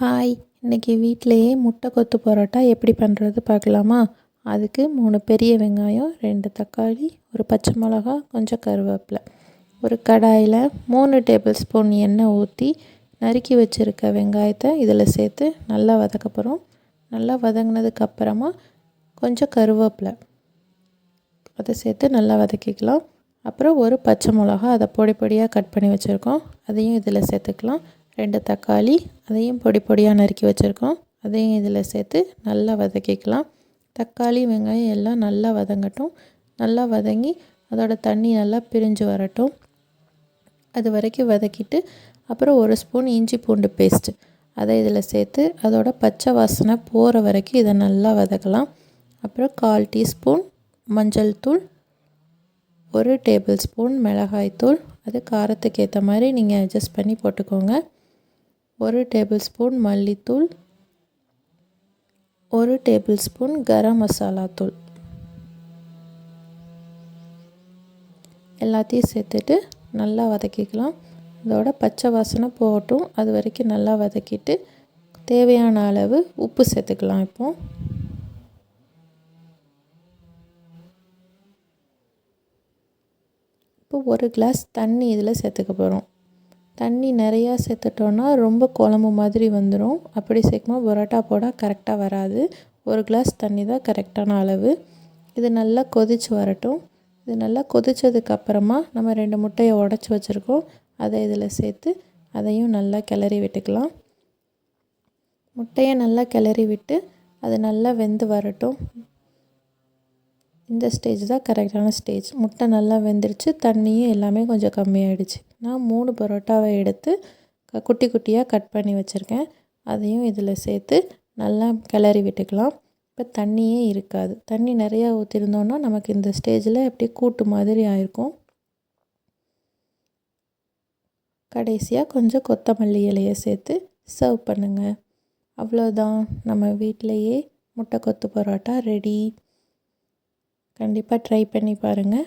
Hi இன்றைக்கி வீட்டிலையே முட்டை கொத்து பரோட்டா எப்படி பண்ணுறது பார்க்கலாமா? அதுக்கு மூணு பெரிய வெங்காயம் ரெண்டு தக்காளி ஒரு பச்சை மிளகா கொஞ்சம் கருவேப்பிலை. ஒரு கடாயில் மூணு டேபிள் ஸ்பூன் எண்ணெய் ஊற்றி நறுக்கி வச்சுருக்க வெங்காயத்தை இதில் சேர்த்து நல்லா வதக்க நல்லா வதங்கினதுக்கப்புறமா கொஞ்சம் கருவேப்பிலை. அதை சேர்த்து நல்லா வதக்கிக்கலாம். அப்புறம் ஒரு பச்சை மிளகா அதை பொடி பொடியாக கட் பண்ணி வச்சுருக்கோம். அதையும் இதில் சேர்த்துக்கலாம். ரெண்டு தக்காளி அதையும் பொடி பொடியாக நறுக்கி வச்சுருக்கோம். அதையும் இதில் சேர்த்து நல்லா வதக்கிக்கலாம். தக்காளி வெங்காயம் எல்லாம் நல்லா வதங்கட்டும். நல்லா வதங்கி அதோட தண்ணி நல்லா பிரிஞ்சு வரட்டும். அது வரைக்கும் வதக்கிட்டு அப்புறம் ஒரு ஸ்பூன் இஞ்சி பூண்டு பேஸ்ட்டு அதை இதில் சேர்த்து அதோட பச்சை வாசனை போகிற வரைக்கும் இதை நல்லா வதக்கலாம். அப்புறம் கால் டீஸ்பூன் மஞ்சள் தூள் ஒரு டேபிள் ஸ்பூன் மிளகாய்த்தூள் அது காரத்துக்கு ஏற்ற மாதிரி நீங்கள் அட்ஜஸ்ட் பண்ணி போட்டுக்கோங்க. ஒரு டேபிள் ஸ்பூன் மல்லித்தூள் ஒரு டேபிள் ஸ்பூன் கரம் மசாலா தூள். எல்லாத்தையும் சேர்த்துட்டு நல்லா வதக்கிக்கலாம். இதோட பச்சை வாசனை போகட்டும். அது வரைக்கும் நல்லா வதக்கிட்டு தேவையான அளவு உப்பு சேர்த்துக்கலாம் இப்போது இப்போ ஒரு கிளாஸ் தண்ணி இதில் சேர்த்துக்க போகிறோம். தண்ணி நிறையா சேர்த்துட்டோன்னா ரொம்ப குழம்பு மாதிரி வந்துடும் அப்படி சேர்க்கும்போது பரோட்டா போட கரெக்டாக வராது. ஒரு கிளாஸ் தண்ணி தான் கரெக்டான அளவு. இது நல்லா கொதித்து வரட்டும். இது நல்லா கொதித்ததுக்கப்புறமா நம்ம ரெண்டு முட்டையை உடச்சி வச்சுருக்கோம். அதை இதில் சேர்த்து அதையும் நல்லா கிளறி விட்டுக்கலாம். முட்டையை நல்லா கிளறி விட்டு அது நல்லா வெந்து வரட்டும். இந்த ஸ்டேஜ் தான் கரெக்டான ஸ்டேஜ் முட்டை நல்லா வெந்துருச்சு. தண்ணியும் எல்லாமே கொஞ்சம் கம்மியாயிடுச்சு. நான் மூணு பரோட்டாவை எடுத்து குட்டி குட்டியாக கட் பண்ணி வச்சுருக்கேன். அதையும் இதில் சேர்த்து நல்லா கிளறி விட்டுக்கலாம். இப்போ தண்ணியே இருக்காது. தண்ணி நிறையா ஊற்றிருந்தோன்னா நமக்கு இந்த ஸ்டேஜில் அப்படியே கூட்டு மாதிரி ஆயிருக்கும். கடைசியாக கொஞ்சம் கொத்தமல்லி இலையை சேர்த்து சர்வ் பண்ணுங்கள் அவ்வளோதான் நம்ம வீட்டிலையே முட்டை கொத்து பரோட்டா ரெடி கண்டிப்பாக ட்ரை பண்ணி பாருங்கள்